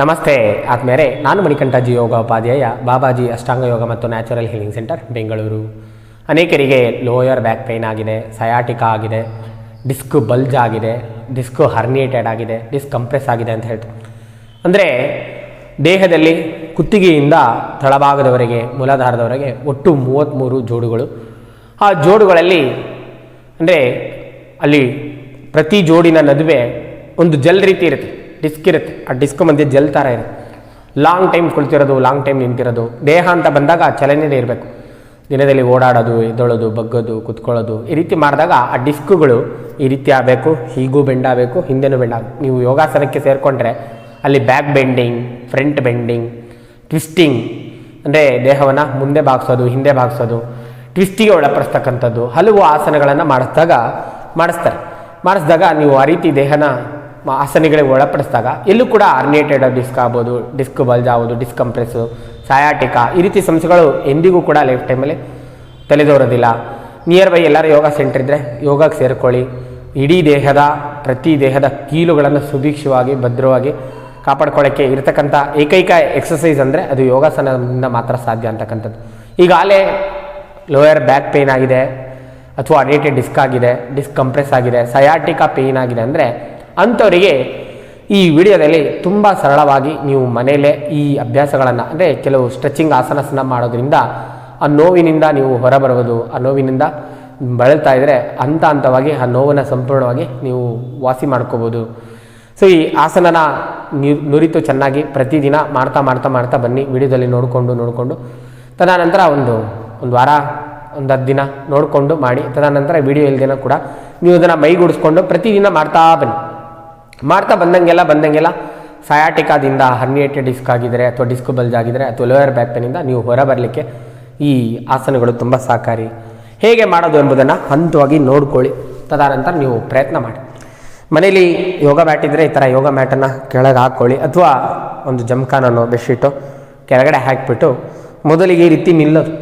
ನಮಸ್ತೆ ಆತ್ಮೇರೆ ನಾನು ಮಣಿಕಂಠಜಿ ಯೋಗ ಉಪಾಧ್ಯಾಯ, ಬಾಬಾಜಿ ಅಷ್ಟಾಂಗ ಯೋಗ ಮತ್ತು ನ್ಯಾಚುರಲ್ ಹೀಲಿಂಗ್ ಸೆಂಟರ್, ಬೆಂಗಳೂರು. ಅನೇಕರಿಗೆ ಲೋಯರ್ ಬ್ಯಾಕ್ ಪೈನ್ ಆಗಿದೆ, ಸಯಾಟಿಕಾ ಆಗಿದೆ, ಡಿಸ್ಕ್ ಬಲ್ಜ್ ಆಗಿದೆ, ಡಿಸ್ಕ್ ಹರ್ನಿಯೇಟೆಡ್ ಆಗಿದೆ, ಡಿಸ್ಕ್ ಕಂಪ್ರೆಸ್ ಆಗಿದೆ ಅಂತ ಹೇಳ್ತಾರೆ. ಅಂದರೆ, ದೇಹದಲ್ಲಿ ಕುತ್ತಿಗೆಯಿಂದ ತಳಭಾಗದವರೆಗೆ, ಮೂಲಾಧಾರದವರೆಗೆ ಒಟ್ಟು ಮೂವತ್ತ್ಮೂರು ಜೋಡುಗಳು. ಆ ಜೋಡುಗಳಲ್ಲಿ, ಅಂದರೆ, ಅಲ್ಲಿ ಪ್ರತಿ ಜೋಡಿನ ನಡುವೆ ಒಂದು ಜಲ್ ರೀತಿ ಇರುತ್ತೆ. ಡಿಸ್ಕ್ ಇರುತ್ತೆ. ಆ ಡಿಸ್ಕ್ ಮಧ್ಯೆ ಜೆಲ್ ಥರ ಇರುತ್ತೆ. ಲಾಂಗ್ ಟೈಮ್ ಕುಳಿತಿರೋದು ಲಾಂಗ್ ಟೈಮ್ ನಿಂತಿರೋದು. ದೇಹ ಅಂತ ಬಂದಾಗ ಚಲನೆಯೇ ಇರಬೇಕು. ದಿನದಲ್ಲಿ ಓಡಾಡೋದು, ಎದ್ದೊಳೋದು, ಬಗ್ಗೋದು, ಕುತ್ಕೊಳ್ಳೋದು, ಈ ರೀತಿ ಮಾಡಿದಾಗ ಆ ಡಿಸ್ಕ್ಗಳು ಈ ರೀತಿ ಆಗಬೇಕು, ಹೀಗೂ ಬೆಂಡ್ ಆಗಬೇಕು, ಹಿಂದೆನೂ ಬೆಂಡ್ ಆಗಬೇಕು ನೀವು ಯೋಗಾಸನಕ್ಕೆ ಸೇರಿಕೊಂಡ್ರೆ ಅಲ್ಲಿ back bending front bending twisting ಅಂದರೆ ದೇಹವನ್ನು ಮುಂದೆ ಬಾಗಿಸೋದು ಹಿಂದೆ ಬಾಗಿಸೋದು ಟ್ವಿಸ್ಟಿಗೆ ಒಳಪಡಿಸ್ತಕ್ಕಂಥದ್ದು, ಹಲವು ಆಸನಗಳನ್ನು ಮಾಡಿಸಿದಾಗ, ಮಾಡಿಸ್ತಾರೆ. ಮಾಡಿಸಿದಾಗ ನೀವು ಆ ರೀತಿ ದೇಹನ ಆಸನಗಳಿಗೆ ಒಳಪಡಿಸಿದಾಗ ಎಲ್ಲೂ ಕೂಡ ಆರ್ನೇಟೆಡ್ ಡಿಸ್ಕ್ ಆಗ್ಬೋದು ಡಿಸ್ಕ್ ಬಲ್ಜ್ ಆಗ್ಬೋದು ಡಿಸ್ಕ್ ಕಂಪ್ರೆಸ್ಸು ಸಯಾಟಿಕಾ ಈ ರೀತಿ ಸಮಸ್ಯೆಗಳು ಎಂದಿಗೂ ಕೂಡ ಲೈಫ್ ಟೈಮಲ್ಲಿ ತಲೆದೋರೋದಿಲ್ಲ ನಿಯರ್ ಬೈ ಎಲ್ಲರೂ ಯೋಗ ಸೆಂಟರ್ ಇದ್ದರೆ ಯೋಗಕ್ಕೆ ಸೇರಿಕೊಳ್ಳಿ. ಇಡೀ ದೇಹದ, ಪ್ರತಿ ದೇಹದ ಕೀಲುಗಳನ್ನು ಸುಭಿಕ್ಷವಾಗಿ, ಭದ್ರವಾಗಿ ಕಾಪಾಡ್ಕೊಳ್ಳೋಕ್ಕೆ ಇರತಕ್ಕಂಥ ಏಕೈಕ ಎಕ್ಸಸೈಸ್ ಅಂದರೆ ಅದು ಯೋಗಾಸನದಿಂದ ಮಾತ್ರ ಸಾಧ್ಯ ಅಂತಕ್ಕಂಥದ್ದು. ಈಗಾಗಲೇ ಲೋಯರ್ ಬ್ಯಾಕ್ ಪೇಯ್ನ್ ಆಗಿದೆ, ಅಥವಾ ಅಡೇಟೆಡ್ ಡಿಸ್ಕ್ ಆಗಿದೆ ಡಿಸ್ಕ್ ಕಂಪ್ರೆಸ್ ಆಗಿದೆ ಸಯಾಟಿಕಾ ಪೇಯ್ನ್ ಆಗಿದೆ ಅಂದರೆ ಅಂಥವರಿಗೆ ಈ ವಿಡಿಯೋದಲ್ಲಿ ತುಂಬ ಸರಳವಾಗಿ ನೀವು ಮನೆಯಲ್ಲೇ ಈ ಅಭ್ಯಾಸಗಳನ್ನು, ಅಂದರೆ ಕೆಲವು ಸ್ಟ್ರೆಚಿಂಗ್ ಆಸನಸನ ಮಾಡೋದ್ರಿಂದ ಆ ನೋವಿನಿಂದ ನೀವು ಹೊರಬರುವುದು ಆ ನೋವಿನಿಂದ ಬಳಲ್ತಾ ಇದ್ದರೆ ಹಂತ ಹಂತವಾಗಿ ಆ ನೋವನ್ನು ಸಂಪೂರ್ಣವಾಗಿ ನೀವು ವಾಸಿ ಮಾಡ್ಕೋಬೋದು ಸೊ ಈ ಆಸನನ ನುರಿತು ಚೆನ್ನಾಗಿ ಪ್ರತಿದಿನ ಮಾಡ್ತಾ ಮಾಡ್ತಾ ಮಾಡ್ತಾ ಬನ್ನಿ. ವಿಡಿಯೋದಲ್ಲಿ ನೋಡಿಕೊಂಡು ನೋಡಿಕೊಂಡು ತದನಂತರ ಒಂದು ಒಂದು ವಾರ, ಒಂದು ಹತ್ತು ದಿನ ನೋಡಿಕೊಂಡು ಮಾಡಿ. ತದನಂತರ ವಿಡಿಯೋ ಇಲ್ದಿನ ಕೂಡ ನೀವು ಅದನ್ನು ಮೈಗೂಡಿಸ್ಕೊಂಡು ಪ್ರತಿದಿನ ಮಾಡ್ತಾ ಬನ್ನಿ. ಮಾಡ್ತಾ ಬಂದಂಗೆಲ್ಲ ಬಂದಂಗೆಲ್ಲ ಸಯಾಟಿಕಾದಿಂದ ಹರ್ನಿಯೇಟೆಡ್ ಡಿಸ್ಕ್ ಆಗಿದ್ರೆ ಅಥವಾ ಡಿಸ್ಕ್ ಬಲ್ಜ್ ಆಗಿದ್ರೆ ಅಥವಾ ಲೋಯರ್ ಬ್ಯಾಕ್ ಪೇನಿಂದ ನೀವು ಹೊರ ಬರಲಿಕ್ಕೆ ಈ ಆಸನಗಳು ತುಂಬ ಸಹಕಾರಿ. ಹೇಗೆ ಮಾಡೋದು ಎಂಬುದನ್ನು ಹಂತವಾಗಿ ನೋಡ್ಕೊಳ್ಳಿ. ತದನಂತರ ನೀವು ಪ್ರಯತ್ನ ಮಾಡಿ. ಮನೇಲಿ ಯೋಗ ಮ್ಯಾಟ್ ಇದ್ದರೆ ಈ ಥರ ಯೋಗ ಮ್ಯಾಟನ್ನು ಕೆಳಗೆ ಹಾಕ್ಕೊಳ್ಳಿ ಅಥವಾ ಒಂದು ಜಮ್ಖಾನನೋ ಬೆಡ್ಶೀಟು ಕೆಳಗಡೆ ಹಾಕಿಬಿಟ್ಟು ಮೊದಲಿಗೆ ಈ ರೀತಿ ನಿಲ್ಲೋದು.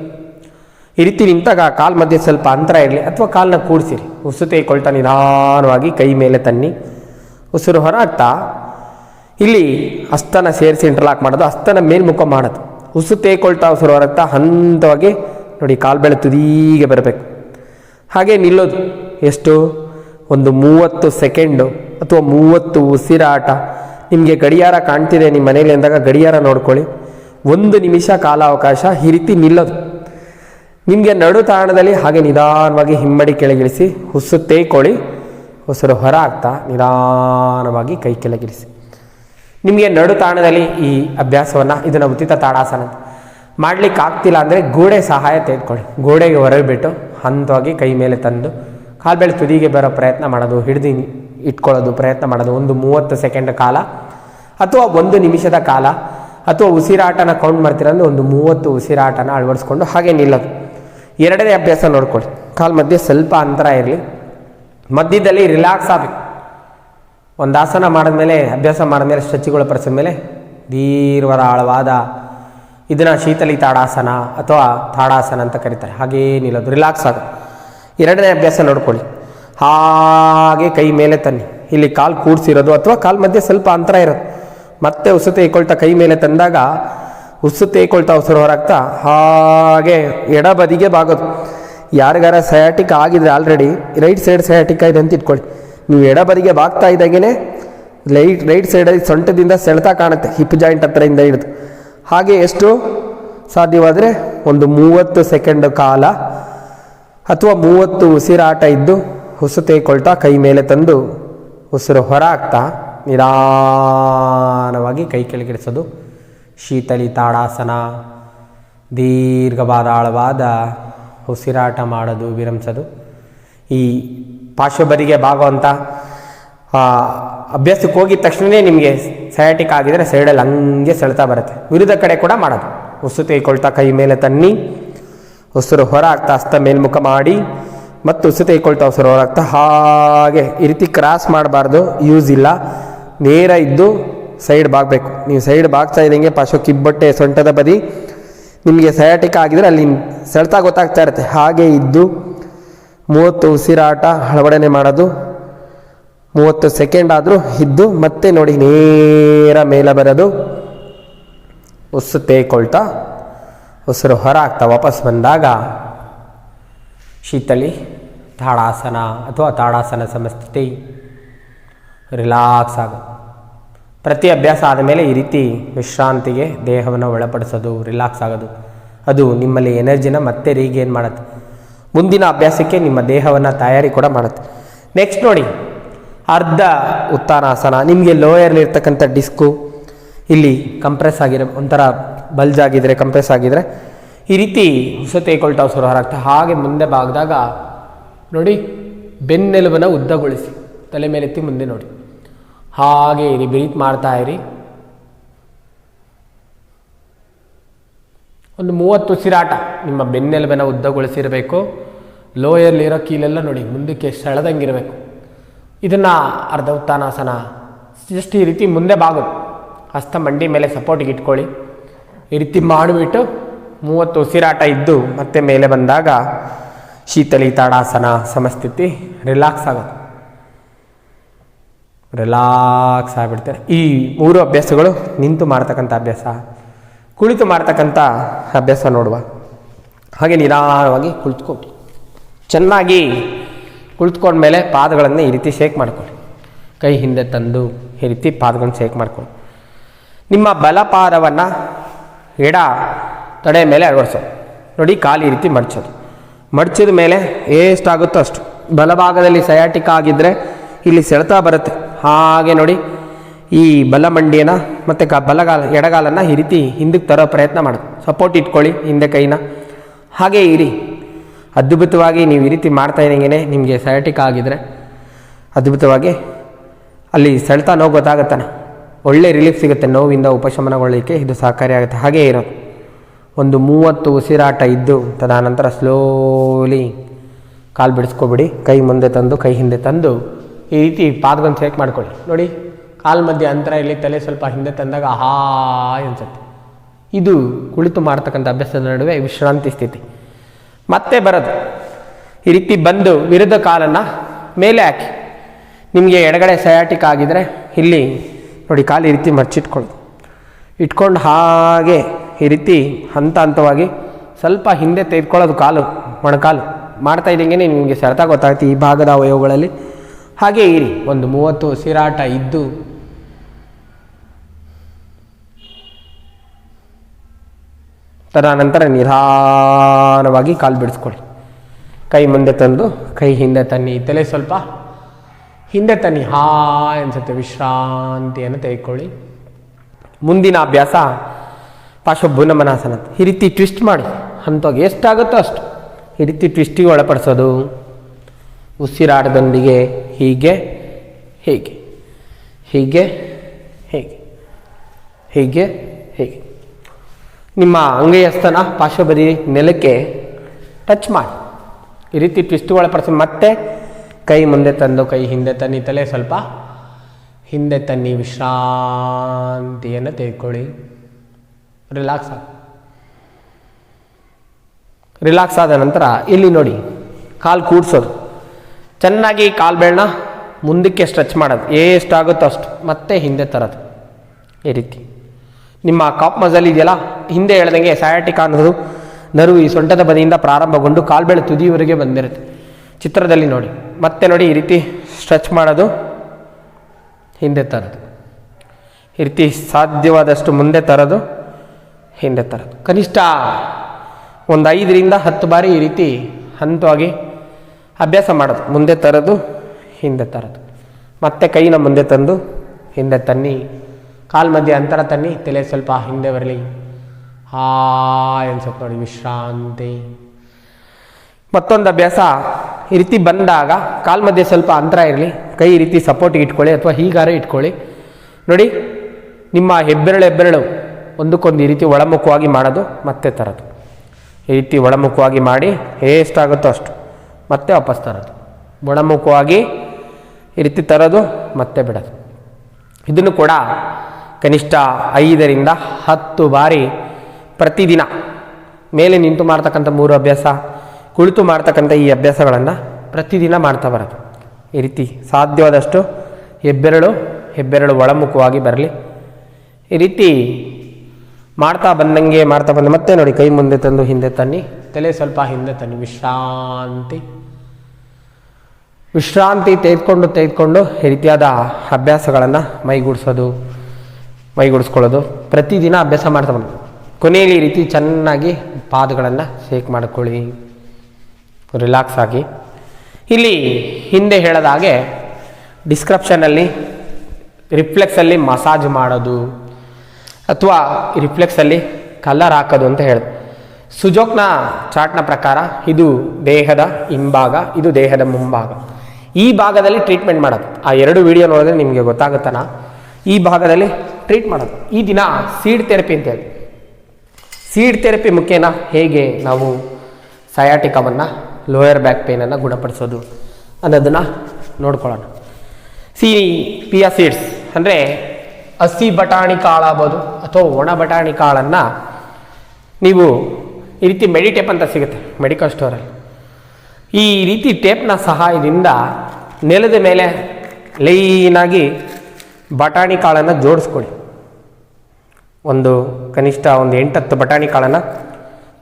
ಈ ರೀತಿ ನಿಂತಾಗ ಕಾಲು ಮಧ್ಯೆ ಸ್ವಲ್ಪ ಅಂತರ ಇರಲಿ ಅಥವಾ ಕಾಲನ್ನ ಕೂಡಿಸಿರಿ. ಉಸುತೈ ಕೊಳ್ತಾ ನಿಧಾನವಾಗಿ ಕೈ ಮೇಲೆ ತನ್ನಿ. ಉಸಿರು ಹೊರಾಗ್ತಾ ಇಲ್ಲಿ ಅಸ್ತನ ಸೇರಿಸಿ ಇಂಟರ್ಲಾಕ್ ಮಾಡೋದು ಹಸ್ತನ ಮೇಲ್ಮುಖ ಮಾಡೋದು. ಉಸು ತೇಕೊಳ್ತಾ ಉಸಿರು ಹೊರಗ್ತಾ ಹಂತವಾಗಿ ನೋಡಿ ಕಾಲ್ಬೆಳೆ ತುದೀಗೆ ಬರಬೇಕು. ಹಾಗೆ ನಿಲ್ಲೋದು. ಎಷ್ಟು? ಒಂದು ಮೂವತ್ತು ಸೆಕೆಂಡು ಅಥವಾ ಮೂವತ್ತು ಉಸಿರಾಟ. ನಿಮಗೆ ಗಡಿಯಾರ ಕಾಣ್ತಿದೆ ನಿಮ್ಮ ಮನೇಲಿ ಅಂದಾಗ ಗಡಿಯಾರ ನೋಡ್ಕೊಳ್ಳಿ. ಒಂದು ನಿಮಿಷ ಕಾಲಾವಕಾಶ, ಈ ರೀತಿ ನಿಲ್ಲೋದು. ನಿಮಗೆ ನಡು ತಾಣದಲ್ಲಿ ಹಾಗೆ ನಿಧಾನವಾಗಿ ಹಿಮ್ಮಡಿ ಕೆಳಗಿಳಿಸಿ ಹುಸ್ಸು ತೇಯ್ಕೊಳ್ಳಿ ಉಸಿರು ಹೊರ ಆಗ್ತಾ ನಿಧಾನವಾಗಿ ಕೈ ಕೆಳಗಿರಿಸಿ ನಿಮಗೆ ನಡು ತಾಣದಲ್ಲಿ ಈ ಅಭ್ಯಾಸವನ್ನು ಇದನ್ನು ಉಚಿತ ತಾಡಾಸನ ಮಾಡಲಿಕ್ಕೆ ಆಗ್ತಿಲ್ಲ ಅಂದರೆ ಗೋಡೆ ಸಹಾಯ ತೆಗೆದುಕೊಳ್ಳಿ. ಗೋಡೆಗೆ ಹೊರಗೆ ಬಿಟ್ಟು ಹಂತವಾಗಿ ಕೈ ಮೇಲೆ ತಂದು ಕಾಲ್ಬೆಳೆ ತುದಿಗೆ ಬರೋ ಪ್ರಯತ್ನ ಮಾಡೋದು, ಹಿಡಿದು ಇಟ್ಕೊಳ್ಳೋದು, ಪ್ರಯತ್ನ ಮಾಡೋದು, ಒಂದು ಮೂವತ್ತು ಸೆಕೆಂಡ್ ಕಾಲ ಅಥವಾ ಒಂದು ನಿಮಿಷದ ಕಾಲ ಅಥವಾ ಉಸಿರಾಟನ ಕೌಂಟ್ ಮಾಡ್ತೀರ ಅಂದ್ರೆ ಒಂದು ಮೂವತ್ತು ಉಸಿರಾಟನ ಅಳವಡಿಸ್ಕೊಂಡು ಹಾಗೆ ನಿಲ್ಲೋದು. ಎರಡನೇ ಅಭ್ಯಾಸ ನೋಡ್ಕೊಳ್ಳಿ. ಕಾಲ್ ಮಧ್ಯೆ ಸ್ವಲ್ಪ ಅಂತರ ಇರಲಿ. ಮಧ್ಯದಲ್ಲಿ ರಿಲ್ಯಾಕ್ಸ್ ಆಗಬೇಕು ಒಂದು ಆಸನ ಮಾಡಿದ್ಮೇಲೆ, ಅಭ್ಯಾಸ ಮಾಡಿದ್ಮೇಲೆ ಸ್ಟ್ರೆಚ್ಗಳು ಪಡಿಸಿದ ಮೇಲೆ ದೀರ್ಘವಾದ ಆಳವಾದ ಇದನ್ನು ಶೀತಲಿ ತಾಡಾಸನ ಅಥವಾ ತಾಡಾಸನ ಅಂತ ಕರೀತಾರೆ. ಹಾಗೇ ನಿಲ್ಲೋದು ರಿಲ್ಯಾಕ್ಸ್ ಆಗೋದು. ಎರಡನೇ ಅಭ್ಯಾಸ ನೋಡ್ಕೊಳ್ಳಿ. ಹಾಗೆ ಕೈ ಮೇಲೆ ತನ್ನಿ. ಇಲ್ಲಿ ಕಾಲು ಕೂಡಿಸಿರೋದು ಅಥವಾ ಕಾಲು ಮಧ್ಯೆ ಸ್ವಲ್ಪ ಅಂತರ ಇರೋದು. ಮತ್ತೆ ಉಸುತ್ತೆ ಇಕ್ಕೊಳ್ತಾ ಕೈ ಮೇಲೆ ತಂದಾಗ ಉಸುತ್ತೆ ಇಕ್ಕೊಳ್ತಾ ಉಸಿರು ಹೊರಗ್ತಾ ಹಾಗೆ ಎಡಬದಿಗೆ ಬಾಗೋದು. ಯಾರಿಗಾರ ಸಯಾಟಿಕ್ ಆಗಿದ್ರೆ ಆಲ್ರೆಡಿ ರೈಟ್ ಸೈಡ್ ಸಯಾಟಿಕ್ ಇದೆ ಅಂತ ಇಟ್ಕೊಳ್ಳಿ. ನೀವು ಎಡಬದಿಗೆ ಬಾಗ್ತಾ ಇದ್ದಾಗೇನೆ ಲೈಟ್ ರೈಟ್ ಸೈಡಲ್ಲಿ ಸೊಂಟದಿಂದ ಸೆಳೆತ ಕಾಣುತ್ತೆ ಹಿಪ್ ಜಾಯಿಂಟ್ ಹತ್ರದಿಂದ ಹಿಡಿದು. ಹಾಗೆ ಎಷ್ಟು ಸಾಧ್ಯವಾದರೆ ಒಂದು ಮೂವತ್ತು ಸೆಕೆಂಡ್ ಕಾಲ ಅಥವಾ ಮೂವತ್ತು ಉಸಿರಾಟ ಇದ್ದು ಉಸು ತೇಕೊಳ್ತಾ ಕೈ ಮೇಲೆ ತಂದು ಉಸಿರು ಹೊರ ಹಾಕ್ತಾ ನಿಧಾನವಾಗಿ ಕೈ ಕೆಳಗಿಡಿಸೋದು ಶೀತಲಿ ತಾಡಾಸನ, ದೀರ್ಘವಾದ ಆಳವಾದ ಉಸಿರಾಟ ಮಾಡೋದು, ವಿರಮಿಸೋದು. ಈ ಪಾರ್ಶ್ವಬದಿಗೆ ಬಾಗುವಂಥ ಅಭ್ಯಾಸಕ್ಕೆ ಹೋಗಿದ ತಕ್ಷಣವೇ ನಿಮಗೆ ಸಯಾಟಿಕ್ ಆಗಿದರೆ ಸೈಡಲ್ಲಿ ಹಂಗೆ ಸೆಳ್ತಾ ಬರುತ್ತೆ. ವಿರುದ್ಧ ಕಡೆ ಕೂಡ ಮಾಡೋದು. ಉಸು ತೆಗೆಕೊಳ್ತಾ ಕೈ ಮೇಲೆ ತನ್ನಿ, ಉಸಿರು ಹೊರ ಆಗ್ತಾ ಹಸ್ತ ಮೇಲ್ಮುಖ ಮಾಡಿ, ಮತ್ತು ಉಸು ತೆಗೆಕೊಳ್ತಾ ಉಸಿರು ಹೊರ ಆಗ್ತಾ ಹಾಗೆ ಈ ರೀತಿ ಕ್ರಾಸ್ ಮಾಡಬಾರ್ದು ಯೂಸ್ ಇಲ್ಲ. ನೇರ ಇದ್ದು ಸೈಡ್ ಬಾಗಬೇಕು. ನೀವು ಸೈಡ್ ಬಾಗ್ತಾ ಇದ್ದಂಗೆ ಪಾರ್ಶ್ವ ಕಿಬ್ಬಟ್ಟೆ ಸೊಂಟದ ಬದಿ ನಿಮಗೆ ಸಯಾಟಿಕ್ ಆಗಿದ್ರೆ ಅಲ್ಲಿ ಸೆಳ್ತಾ ಗೊತ್ತಾಗ್ತಾ ಇರುತ್ತೆ. ಹಾಗೆ ಇದ್ದು ಮೂವತ್ತು ಉಸಿರಾಟ ಅಳವಡನೆ ಮಾಡೋದು, ಮೂವತ್ತು ಸೆಕೆಂಡ್ ಆದರೂ ಇದ್ದು ಮತ್ತೆ ನೋಡಿ ನೇರ ಮೇಲೆ ಬರೋದು. ಉಸು ತೇಕೊಳ್ತಾ ಉಸಿರು ಹೊರ ಆಗ್ತಾ ವಾಪಸ್ ಬಂದಾಗ ಶೀತಲಿ ತಾಡಾಸನ ಅಥವಾ ತಾಡಾಸನ ಸಮಸ್ಥಿತಿ ರಿಲ್ಯಾಕ್ಸ್ ಆಗೋದು ಪ್ರತಿ ಅಭ್ಯಾಸ ಆದಮೇಲೆ ಈ ರೀತಿ ವಿಶ್ರಾಂತಿಗೆ ದೇಹವನ್ನು ಒಳಪಡಿಸೋದು ರಿಲ್ಯಾಕ್ಸ್ ಆಗೋದು. ಅದು ನಿಮ್ಮಲ್ಲಿ ಎನರ್ಜಿನ ಮತ್ತೆ ರೀಗೇನ್ ಮಾಡುತ್ತೆ. ಮುಂದಿನ ಅಭ್ಯಾಸಕ್ಕೆ ನಿಮ್ಮ ದೇಹವನ್ನು ತಯಾರಿ ಕೂಡ ಮಾಡುತ್ತೆ. ನೆಕ್ಸ್ಟ್ ನೋಡಿ, ಅರ್ಧ ಉತ್ತಾನಾಸನ ನಿಮಗೆ ಲೋಯರ್ಲಿರ್ತಕ್ಕಂಥ ಡಿಸ್ಕು ಇಲ್ಲಿ ಕಂಪ್ರೆಸ್ ಆಗಿರೋ, ಒಂಥರ ಬಲ್ಜ್ ಆಗಿದ್ರೆ ಕಂಪ್ರೆಸ್ ಆಗಿದ್ರೆ ಈ ರೀತಿ ಹೊಸ ತೇಕೊಳ್ತಾವ ಉಸಿರು ಹೊರಗ್ತಾ ಹಾಗೆ ಮುಂದೆ ಬಾಗಿದಾಗ ನೋಡಿ, ಬೆನ್ನೆಲುಬನ್ನು ಉದ್ದಗೊಳಿಸಿ. ತಲೆ ಮೇಲೆತ್ತಿ ಮುಂದೆ ನೋಡಿ. ಹಾಗೆ ಇರಿ ಬ್ರೀತ್ ಮಾಡ್ತಾ ಇರಿ. ಒಂದು ಮೂವತ್ತು ಉಸಿರಾಟ ನಿಮ್ಮ ಬೆನ್ನೆಲುಬೆನ ಉದ್ದಗೊಳಿಸಿರಬೇಕು. ಲೋಯರ್ಲಿರೋ ಕೀಲೆಲ್ಲ ನೋಡಿ, ಮುಂದಕ್ಕೆ ಸೆಳೆದಂಗಿರಬೇಕು. ಇದನ್ನು ಅರ್ಧ ಉತ್ತಾನಾಸನ ಜಸ್ಟ್ ಈ ರೀತಿ ಮುಂದೆ ಬಾಗೋದು ಹಸ್ತ ಮಂಡಿ ಮೇಲೆ ಸಪೋರ್ಟಿಗೆ ಇಟ್ಕೊಳ್ಳಿ. ಈ ರೀತಿ ಮಾಡಿಬಿಟ್ಟು ಮೂವತ್ತು ಉಸಿರಾಟ ಇದ್ದು ಮತ್ತೆ ಮೇಲೆ ಬಂದಾಗ ಶೀತಲಿ ತಾಡಾಸನ ಸಮಸ್ಥಿತಿ ರಿಲ್ಯಾಕ್ಸ್ ಆಗೋದು ರಿಲ್ಯಾಕ್ಸ್ ಆಗಿಬಿಡ್ತೇನೆ ಈ ಮೂರು ಅಭ್ಯಾಸಗಳು ನಿಂತು ಮಾಡ್ತಕ್ಕಂಥ ಅಭ್ಯಾಸ, ಕುಳಿತು ಮಾಡ್ತಕ್ಕಂಥ ಅಭ್ಯಾಸ ನೋಡುವ. ಹಾಗೆ ನಿಧಾನವಾಗಿ ಕುಳಿತುಕೊ. ಚೆನ್ನಾಗಿ ಕುಳಿತುಕೊಂಡ್ಮೇಲೆ ಪಾದಗಳನ್ನು ಈ ರೀತಿ ಶೇಕ್ ಮಾಡ್ಕೊಳ್ಳಿ ಕೈ ಹಿಂದೆ ತಂದು ಈ ರೀತಿ ಪಾದಗಳನ್ನು ಶೇಕ್ ಮಾಡ್ಕೊಳ್ಳಿ ನಿಮ್ಮ ಬಲಪಾದವನ್ನು ಎಡ ತಡೆ ಮೇಲೆ ಅಳವಡಿಸೋದು ನೋಡಿ, ಕಾಲು ಈ ರೀತಿ ಮಡಚೋದು. ಮಡಚಿದ ಮೇಲೆ ಎಷ್ಟಾಗುತ್ತೋ ಅಷ್ಟು. ಬಲಭಾಗದಲ್ಲಿ ಸಯಾಟಿಕ ಆಗಿದ್ದರೆ ಇಲ್ಲಿ ಸೆಳೆತ ಬರುತ್ತೆ. ಹಾಗೆ ನೋಡಿ ಈ ಬಲ ಮಂಡಿಯನ್ನು ಮತ್ತು ಕ ಬಲಗಾಲ, ಎಡಗಾಲನ್ನು ಈ ರೀತಿ ಹಿಂದಕ್ಕೆ ತರೋ ಪ್ರಯತ್ನ ಮಾಡೋದು. ಸಪೋರ್ಟ್ ಇಟ್ಕೊಳ್ಳಿ ಹಿಂದೆ ಕೈನ. ಹಾಗೆ ಇರಿ. ಅದ್ಭುತವಾಗಿ ನೀವು ಈ ರೀತಿ ಮಾಡ್ತಾ ಇದ್ದಂಗೆ ನಿಮಗೆ ಸಯಾಟಿಕ್ ಆಗಿದ್ರೆ ಅದ್ಭುತವಾಗಿ ಅಲ್ಲಿ ಸೆಳೆತ ನೋವು ಗೊತ್ತಾಗುತ್ತಾನೆ. ಒಳ್ಳೆ ರಿಲೀಫ್ ಸಿಗುತ್ತೆ ನೋವಿಂದ ಉಪಶಮನಗೊಳ್ಳಲಿಕ್ಕೆ ಇದು ಸಹಕಾರಿಯಾಗುತ್ತೆ ಹಾಗೇ ಇರೋದು. ಒಂದು ಮೂವತ್ತು ಉಸಿರಾಟ ಇದ್ದು ತದನಂತರ ಸ್ಲೋಲಿ ಕಾಲು ಬಿಡಿಸ್ಕೊಬಿಡಿ. ಕೈ ಮುಂದೆ ತಂದು, ಕೈ ಹಿಂದೆ ತಂದು ಈ ರೀತಿ ಪಾದಗಳನ್ನು ಸೇಕ್ ಮಾಡ್ಕೊಳ್ಳಿ. ನೋಡಿ, ಕಾಲು ಮಧ್ಯೆ ಅಂತರ ಇಲ್ಲಿ ತಲೆ ಸ್ವಲ್ಪ ಹಿಂದೆ ತಂದಾಗ ಹಾಯ್ ಅನ್ಸುತ್ತೆ. ಇದು ಕುಳಿತು ಮಾಡ್ತಕ್ಕಂಥ ಅಭ್ಯಾಸದ ನಡುವೆ ವಿಶ್ರಾಂತಿ ಸ್ಥಿತಿ. ಮತ್ತೆ ಬರೋದು. ಈ ರೀತಿ ಬಂದು ವಿರುದ್ಧ ಕಾಲನ್ನು ಮೇಲೆ ಹಾಕಿ. ನಿಮಗೆ ಎಡಗಡೆ ಸಯಾಟಿಕ್ ಆಗಿದ್ರೆ ಇಲ್ಲಿ ನೋಡಿ ಕಾಲು ಈ ರೀತಿ ಮರ್ಚಿಟ್ಕೊಳ್ಳಿ ಇಟ್ಕೊಂಡು ಹಾಗೆ ಈ ರೀತಿ ಹಂತ ಹಂತವಾಗಿ ಸ್ವಲ್ಪ ಹಿಂದೆ ತೆಗೆದುಕೊಳ್ಳೋದು ಕಾಲು, ಮೊಣಕಾಲು. ಮಾಡ್ತಾ ಇದ್ದಂಗೆ ನಿಮಗೆ ಸೆಳೆತ ಗೊತ್ತಾಗುತ್ತೆ ಈ ಭಾಗದ ಅವಯವಗಳಲ್ಲಿ. ಹಾಗೆ ಇರಿ. ಒಂದು ಮೂವತ್ತು ಉಸಿರಾಟ ಇದ್ದು. ತದನಂತರ ನಿಧಾನವಾಗಿ ಕಾಲು ಬಿಡಿಸ್ಕೊಳ್ಳಿ. ಕೈ ಮುಂದೆ ತಂದು, ಕೈ ಹಿಂದೆ ತನ್ನಿ. ತಲೆ ಸ್ವಲ್ಪ ಹಿಂದೆ ತನ್ನಿ. ಹಾಯ್ ಅನ್ಸುತ್ತೆ. ವಿಶ್ರಾಂತಿಯನ್ನು ತೆಗೆದುಕೊಳ್ಳಿ. ಮುಂದಿನ ಅಭ್ಯಾಸ ಪಾರ್ಶ್ವಭುನಮನಾಸನ ಈ ರೀತಿ ಟ್ವಿಸ್ಟ್ ಮಾಡಿ. ಹಂತವಾಗಿ ಎಷ್ಟಾಗುತ್ತೋ ಅಷ್ಟು. ಈ ರೀತಿ ಟ್ವಿಸ್ಟಿಗೆ ಒಳಪಡಿಸೋದು. ಉಸಿರಾಟದೊಂದಿಗೆ ಹೀಗೆ ಹೀಗೆ ಹೀಗೆ ಹೀಗೆ ಹೀಗೆ ಹೀಗೆ. ನಿಮ್ಮ ಅಂಗೈಯಸ್ತನ ಪಾರ್ಶ್ವಬದಿ ನೆಲಕ್ಕೆ ಟಚ್ ಮಾಡಿ. ಈ ರೀತಿ ಟ್ವಿಸ್ಟ್ ಒಳಪಡಿಸಿ ಮತ್ತೆ ಕೈ ಮುಂದೆ ತಂದು, ಕೈ ಹಿಂದೆ ತನ್ನಿ, ತಲೆ ಸ್ವಲ್ಪ ಹಿಂದೆ ತನ್ನಿ ವಿಶ್ರಾಂತಿಯನ್ನು ತೆಗೆದುಕೊಳ್ಳಿ. ರಿಲ್ಯಾಕ್ಸ್ ಆಗ. ರಿಲ್ಯಾಕ್ಸ್ ಆದ ನಂತರ ಇಲ್ಲಿ ನೋಡಿ, ಕಾಲು ಕೂಡ್ಸೋದು. ಚೆನ್ನಾಗಿ ಕಾಲು ಮುಂದಕ್ಕೆ ಸ್ಟ್ರೆಚ್ ಮಾಡೋದು. ಎಷ್ಟಾಗುತ್ತೋ ಅಷ್ಟು. ಮತ್ತೆ ಹಿಂದೆ ತರೋದು. ಈ ರೀತಿ. ನಿಮ್ಮ ಕಾಪ್ ಮಜಲ್ ಇದೆಯಲ್ಲ? ಹಿಂದೆ ಹೇಳ್ದಂಗೆ ಸಯಾಟಿಕ್ ಅನ್ನೋದು ನರು ಈ ಸೊಂಟದ ಬದಿಯಿಂದ ಪ್ರಾರಂಭಗೊಂಡು ಕಾಲ್ಬೆಳೆ ತುದಿಯವರೆಗೆ ಬಂದಿರುತ್ತೆ. ಚಿತ್ರದಲ್ಲಿ ನೋಡಿ. ಮತ್ತೆ ನೋಡಿ ಈ ರೀತಿ ಸ್ಟ್ರೆಚ್ ಮಾಡೋದು. ಹಿಂದೆ ತರೋದು. ಈ ರೀತಿ ಸಾಧ್ಯವಾದಷ್ಟು ಮುಂದೆ ತರೋದು. ಹಿಂದೆ ತರೋದು. ಕನಿಷ್ಠ ಒಂದು ಐದರಿಂದ ಹತ್ತು ಬಾರಿ ಈ ರೀತಿ ಹಂತವಾಗಿ ಅಭ್ಯಾಸ ಮಾಡೋದು, ಮುಂದೆ ತರೋದು, ಹಿಂದೆ ತರೋದು. ಮತ್ತೆ ಕೈನ ಮುಂದೆ ತಂದು, ಹಿಂದೆ ತನ್ನಿ. ಕಾಲು ಮಧ್ಯೆ ಅಂತರ ತನ್ನಿ, ತಲೆ ಸ್ವಲ್ಪ ಹಿಂದೆ ಬರಲಿ. ಹಾಯ್ ನೋಡಿ, ವಿಶ್ರಾಂತಿ. ಮತ್ತೊಂದು ಅಭ್ಯಾಸ, ಈ ರೀತಿ ಬಂದಾಗ ಕಾಲು ಮಧ್ಯೆ ಸ್ವಲ್ಪ ಅಂತರ ಇರಲಿ, ಕೈ ಈ ರೀತಿ ಸಪೋರ್ಟಿಗೆ ಇಟ್ಕೊಳ್ಳಿ ಅಥವಾ ಹೀಗಾರೆ ಇಟ್ಕೊಳ್ಳಿ. ನೋಡಿ, ನಿಮ್ಮ ಹೆಬ್ಬೆರಳು ಹೆಬ್ಬೆರಳು ಒಂದಕ್ಕೊಂದು ಈ ರೀತಿ ಒಳಮುಖವಾಗಿ ಮಾಡೋದು, ಮತ್ತೆ ತರೋದು. ಈ ರೀತಿ ಒಳಮುಖವಾಗಿ ಮಾಡಿ ಎಷ್ಟಾಗುತ್ತೋ ಅಷ್ಟು. ಮತ್ತೆ ವಾಪಸ್ ತರೋದು. ಒಳಮುಖವಾಗಿ ಈ ರೀತಿ ತರೋದು ಮತ್ತೆ ಬಿಡೋದು. ಇದನ್ನು ಕೂಡ ಕನಿಷ್ಠ ಐದರಿಂದ ಹತ್ತು ಬಾರಿ ಪ್ರತಿದಿನ ಮೇಲೆ ನಿಂತು ಮಾಡ್ತಕ್ಕಂಥ ಮೂರು ಅಭ್ಯಾಸ, ಕುಳಿತು ಮಾಡ್ತಕ್ಕಂಥ ಈ ಅಭ್ಯಾಸಗಳನ್ನು ಪ್ರತಿದಿನ ಮಾಡ್ತಾ ಬರೋದು. ಈ ರೀತಿ ಸಾಧ್ಯವಾದಷ್ಟು ಹೆಬ್ಬೆರಳು ಹೆಬ್ಬೆರಳು ಒಳಮುಖವಾಗಿ ಬರಲಿ. ಈ ರೀತಿ ಮಾಡ್ತಾ ಬಂದಂಗೆ ಮಾಡ್ತಾ ಬಂದ ಮತ್ತೆ ನೋಡಿ ಕೈ ಮುಂದೆ ತಂದು ಹಿಂದೆ ತನ್ನಿ, ತಲೆ ಸ್ವಲ್ಪ ಹಿಂದೆ ತನ್ನಿ. ವಿಶ್ರಾಂತಿ. ವಿಶ್ರಾಂತಿ ತೆಗೆದುಕೊಂಡು ತೆಗೆದುಕೊಂಡು ಈ ರೀತಿಯಾದ ಅಭ್ಯಾಸಗಳನ್ನು ಮೈಗೂಡಿಸೋದು, ಮೈಗೂಡಿಸ್ಕೊಳ್ಳೋದು. ಪ್ರತಿದಿನ ಅಭ್ಯಾಸ ಮಾಡ್ತಾ ಬಂದು ಕೊನೆಯಲ್ಲಿ ಈ ರೀತಿ ಚೆನ್ನಾಗಿ ಪಾದಗಳನ್ನು ಶೇಕ್ ಮಾಡ್ಕೊಳ್ಳಿ. ರಿಲ್ಯಾಕ್ಸ್ ಆಗಿ. ಇಲ್ಲಿ ಹಿಂದೆ ಹೇಳದ ಹಾಗೆ ಡಿಸ್ಕ್ರಿಪ್ಷನಲ್ಲಿ ರಿಫ್ಲೆಕ್ಸಲ್ಲಿ ಮಸಾಜ್ ಮಾಡೋದು ಅಥವಾ ರಿಫ್ಲೆಕ್ಸಲ್ಲಿ ಕಲರ್ ಹಾಕೋದು ಅಂತ ಹೇಳಿದೆ. ಸುಜೋಕ್ನ ಚಾರ್ಟ್ನ ಪ್ರಕಾರ ಇದು ದೇಹದ ಹಿಂಭಾಗ, ಇದು ದೇಹದ ಮುಂಭಾಗ. ಈ ಭಾಗದಲ್ಲಿ ಟ್ರೀಟ್ಮೆಂಟ್ ಮಾಡೋದು. ಆ ಎರಡು ವಿಡಿಯೋ ನೋಡಿದ್ರೆ ನಿಮಗೆ ಗೊತ್ತಾಗುತ್ತಾನ ಈ ಭಾಗದಲ್ಲಿ ಟ್ರೀಟ್ ಮಾಡೋದು. ಈ ದಿನ ಸೀಡ್ ಥೆರಪಿ ಅಂತ ಹೇಳಿ. ಸೀಡ್ ಥೆರಪಿ ಮುಖೇನ ಹೇಗೆ ನಾವು ಸಯಾಟಿಕವನ್ನು ಲೋಯರ್ ಬ್ಯಾಕ್ ಪೇನನ್ನು ಗುಣಪಡಿಸೋದು ಅನ್ನೋದನ್ನು ನೋಡ್ಕೊಳ್ಳೋಣ. ಸಿ ಪಿಯಾ ಸೀಡ್ಸ್ ಅಂದರೆ ಹಸಿ ಬಟಾಣಿ ಕಾಳಾಗ್ಬೋದು ಅಥವಾ ಒಣ ಬಟಾಣಿ ಕಾಳನ್ನು ನೀವು ಈ ರೀತಿ ಮೆಡಿಟೇಪ್ ಅಂತ ಸಿಗುತ್ತೆ ಮೆಡಿಕಲ್ ಸ್ಟೋರಲ್ಲಿ ಈ ರೀತಿ ಟೇಪ್ನ ಸಹಾಯದಿಂದ ನೆಲದ ಮೇಲೆ ಲೈನಾಗಿ ಬಟಾಣಿ ಕಾಳನ್ನು ಜೋಡಿಸ್ಕೊಳ್ಳಿ ಒಂದು ಕನಿಷ್ಠ ಒಂದು ಎಂಟತ್ತು ಬಟಾಣಿ ಕಾಳನ್ನು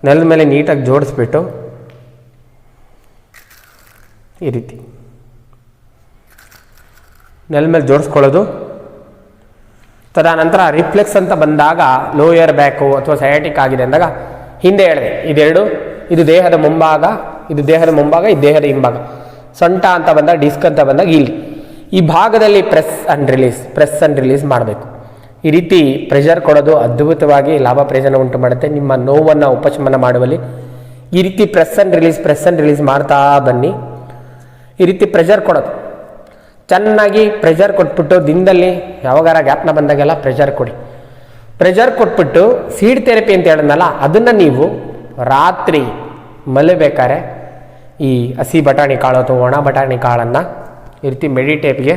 ನೆಲದ ಮೇಲೆ ನೀಟಾಗಿ ಜೋಡಿಸ್ಬಿಟ್ಟು ಈ ರೀತಿ. ನೆಲ ಮೇಲೆ ಜೋಡಿಸ್ಕೊಳ್ಳೋದು. ತದನಂತರ ರಿಫ್ಲೆಕ್ಸ್ ಅಂತ ಬಂದಾಗ ಲೋಯರ್ ಬ್ಯಾಕು ಅಥವಾ ಸಯಾಟಿಕ್ ಆಗಿದೆ ಅಂದಾಗ ಹಿಂದೆ ಹೇಳಿದೆ ಇದೆರಡು ಇದು ದೇಹದ ಮುಂಭಾಗ, ಇದು ದೇಹದ ಮುಂಭಾಗ, ಇದು ದೇಹದ ಹಿಂಭಾಗ. ಸೊಂಟ ಅಂತ ಬಂದಾಗ ಡಿಸ್ಕ್ ಅಂತ ಬಂದಾಗ ಇಲ್ಲಿ. ಈ ಭಾಗದಲ್ಲಿ press and release press and release ಮಾಡಬೇಕು. ಈ ರೀತಿ ಪ್ರೆಷರ್ ಕೊಡೋದು ಅದ್ಭುತವಾಗಿ ಲಾಭ ಪ್ರಯೋಜನ ಉಂಟು ಮಾಡುತ್ತೆ. ನಿಮ್ಮ ನೋವನ್ನು ಉಪಶಮನ ಮಾಡುವಲ್ಲಿ. ಈ ರೀತಿ press and release press and release ಮಾಡ್ತಾ ಬನ್ನಿ. ಈ ರೀತಿ ಪ್ರೆಷರ್ ಕೊಡೋದು. ಚೆನ್ನಾಗಿ ಪ್ರೆಷರ್ ಕೊಟ್ಬಿಟ್ಟು ದಿನದಲ್ಲಿ, ಯಾವಾಗಾರ ಗ್ಯಾಪ್ನ ಬಂದಾಗೆಲ್ಲ ಪ್ರೆಷರ್ ಕೊಡಿ. ಪ್ರೆಷರ್ ಕೊಟ್ಬಿಟ್ಟು ಸೀಡ್ ಥೆರಪಿ ಅಂತ ಹೇಳಿದ್ನಲ್ಲ, ಅದನ್ನು ನೀವು ರಾತ್ರಿ ಮಲಬೇಕಾರೆ ಈ ಹಸಿ ಬಟಾಣಿ ಕಾಳು ಅಥವಾ ಒಣ ಬಟಾಣಿ ಕಾಳನ್ನು ಈ ರೀತಿ ಮೆಡಿಟೇಪ್ಗೆ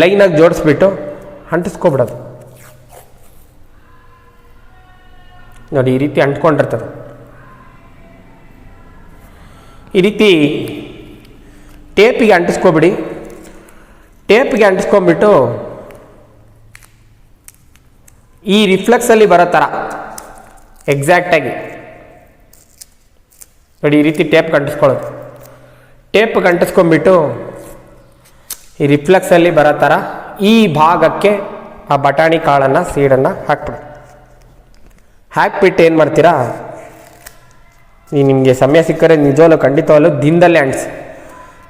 ಲೈನಾಗಿ ಜೋಡಿಸ್ಬಿಟ್ಟು ಅಂಟಿಸ್ಕೊಬಿಡೋದು. ನೋಡಿ, ಈ ರೀತಿ ಅಂಟ್ಕೊಂಡಿರ್ತದೆ. ಈ ರೀತಿ ಟೇಪಿಗೆ ಅಂಟಿಸ್ಕೊಬಿಡಿ. ಟೇಪ್ಗೆ ಅಂಟಿಸ್ಕೊಂಡ್ಬಿಟ್ಟು ಈ ರಿಫ್ಲೆಕ್ಸಲ್ಲಿ ಬರೋ ಥರ, ಎಕ್ಸಾಕ್ಟಾಗಿ. ನೋಡಿ, ಈ ರೀತಿ ಟೇಪ್ ಅಂಟಿಸ್ಕೊಳ್ಳೋದು. ಟೇಪ್ ಗಂಟಿಸ್ಕೊಂಡ್ಬಿಟ್ಟು ಈ ರಿಫ್ಲೆಕ್ಸಲ್ಲಿ ಬರೋ ಥರ ಈ ಭಾಗಕ್ಕೆ ಆ ಬಟಾಣಿ ಕಾಳನ್ನು ಸೀಡನ್ನು ಹಾಕ್ಬಿಡಿ. ಹಾಕ್ಬಿಟ್ಟು ಏನು ಮಾಡ್ತೀರಾ? ನೀವು ನಿಮಗೆ ಸಮಯ ಸಿಕ್ಕರೆ ನಿಜವಲ್ಲೂ ಖಂಡಿತವಲ್ಲೂ ದಿನದಲ್ಲೇ ಅಂಟಿಸಿ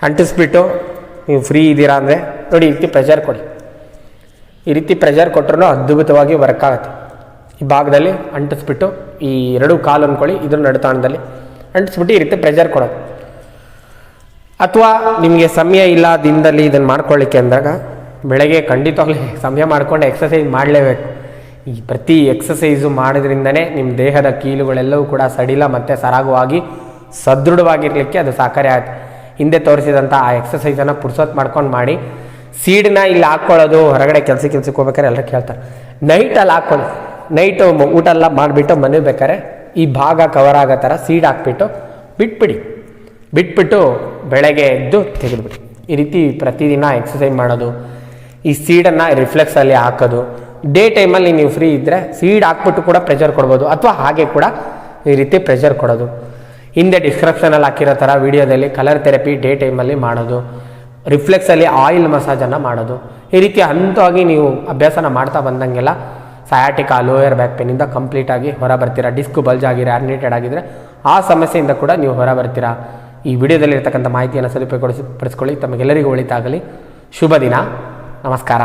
ಅಂಟಿಸ್ಬಿಟ್ಟು ನೀವು ಫ್ರೀ ಇದ್ದೀರಾ ಅಂದರೆ ನೋಡಿ, ಈ ರೀತಿ ಪ್ರೆಷರ್ ಕೊಡಿ. ಈ ರೀತಿ ಪ್ರೆಷರ್ ಕೊಟ್ಟರು ಅದ್ಭುತವಾಗಿ ವರ್ಕ್ ಆಗುತ್ತೆ. ಈ ಭಾಗದಲ್ಲಿ ಅಂಟಿಸ್ಬಿಟ್ಟು ಈ ಎರಡು ಕಾಲು ಅಂದ್ಕೊಳ್ಳಿ ಇದ್ರ ನಡುತಾಣದಲ್ಲಿ. ಅಂಟಿಸ್ಬಿಟ್ಟು ಈ ರೀತಿ ಪ್ರೆಷರ್ ಕೊಡೋದು. ಅಥವಾ ನಿಮಗೆ ಸಮಯ ಇಲ್ಲ ದಿನದಲ್ಲಿ ಇದನ್ನು ಮಾಡ್ಕೊಳ್ಳಿಕ್ಕೆ ಅಂದಾಗ, ಬೆಳಗ್ಗೆ ಖಂಡಿತವಾಗ್ಲೂ ಸಮಯ ಮಾಡಿಕೊಂಡು ಎಕ್ಸಸೈಸ್ ಮಾಡಲೇಬೇಕು. ಈ ಪ್ರತಿ ಎಕ್ಸಸೈಸು ಮಾಡೋದ್ರಿಂದನೇ ನಿಮ್ಮ ದೇಹದ ಕೀಲುಗಳೆಲ್ಲವೂ ಕೂಡ ಸಡಿಲ ಮತ್ತು ಸರಾಗವಾಗಿ ಸದೃಢವಾಗಿರಲಿಕ್ಕೆ ಅದು ಸಹಕಾರಿ ಆಗುತ್ತೆ ಹಿಂದೆ ತೋರಿಸಿದಂಥ ಆ ಎಕ್ಸಸೈಸನ್ನು ಪುರ್ಸೊತ್ತು ಮಾಡ್ಕೊಂಡು ಮಾಡಿ ಸೀಡನ್ನ ಇಲ್ಲಿ ಹಾಕ್ಕೊಳ್ಳೋದು, ಹೊರಗಡೆ ಕೆಲಸ ಕೆಲಸಕ್ಕೆ ಹೋಗ್ಬೇಕಾದ್ರೆ ಎಲ್ಲರೂ ಕೇಳ್ತಾರೆ. ನೈಟಲ್ಲಿ ಹಾಕ್ಕೊಳ್ಳಿ. ನೈಟು ಊಟ ಎಲ್ಲ ಮಾಡಿಬಿಟ್ಟು ಮನೆ ಬೇಕಾದ್ರೆ ಈ ಭಾಗ ಕವರ್ ಆಗೋ ಥರ ಸೀಡ್ ಹಾಕ್ಬಿಟ್ಟು ಬಿಟ್ಬಿಡಿ. ಬಿಟ್ಬಿಟ್ಟು ಬೆಳಗ್ಗೆ ಎದ್ದು ತೆಗೆದುಬಿಡಿ. ಈ ರೀತಿ ಪ್ರತಿದಿನ ಎಕ್ಸಸೈಸ್ ಮಾಡೋದು, ಈ ಸೀಡನ್ನು ರಿಫ್ಲೆಕ್ಸಲ್ಲಿ ಹಾಕೋದು ಡೇ ಟೈಮಲ್ಲಿ ನೀವು ಫ್ರೀ ಇದ್ದರೆ ಸೀಡ್ ಹಾಕ್ಬಿಟ್ಟು ಕೂಡ ಪ್ರೆಷರ್ ಕೊಡ್ಬೋದು ಅಥವಾ ಹಾಗೆ ಕೂಡ ಈ ರೀತಿ ಪ್ರೆಷರ್ ಕೊಡೋದು. ಹಿಂದೆ ಡಿಸ್ಕ್ರಿಪ್ಷನಲ್ಲಿ ಹಾಕಿರೋ ಥರ ವಿಡಿಯೋದಲ್ಲಿ ಕಲರ್ ಥೆರಪಿ ಡೇ ಟೈಮಲ್ಲಿ ಮಾಡೋದು ರಿಫ್ಲೆಕ್ಸಲ್ಲಿ ಆಯಿಲ್ ಮಸಾಜನ್ನು ಮಾಡೋದು. ಈ ರೀತಿ ಹಂತವಾಗಿ ನೀವು ಅಭ್ಯಾಸನ ಮಾಡ್ತಾ ಬಂದಂಗೆಲ್ಲ ಸಯಾಟಿಕಾ ಲೋಯರ್ ಬ್ಯಾಕ್ ಪೇನಿಂದ ಕಂಪ್ಲೀಟಾಗಿ ಹೊರ ಬರ್ತೀರಾ ಡಿಸ್ಕ್ ಬಲ್ಜ್ ಆಗಿರೋ ಆರ್ನೇಟೆಡ್ ಆಗಿದ್ದರೆ ಆ ಸಮಸ್ಯೆಯಿಂದ ಕೂಡ ನೀವು ಹೊರ ಬರ್ತೀರಾ. ಈ ವಿಡಿಯೋದಲ್ಲಿ ಇರತಕ್ಕಂಥ ಮಾಹಿತಿಯನ್ನು ಸದುಪಯೋಗಪಡಿಸಿ ಪಡಿಸ್ಕೊಳ್ಳಿ. ತಮಗೆಲ್ಲರಿಗೂ ಒಳಿತಾಗಲಿ. ಶುಭ ದಿನ. ನಮಸ್ಕಾರ.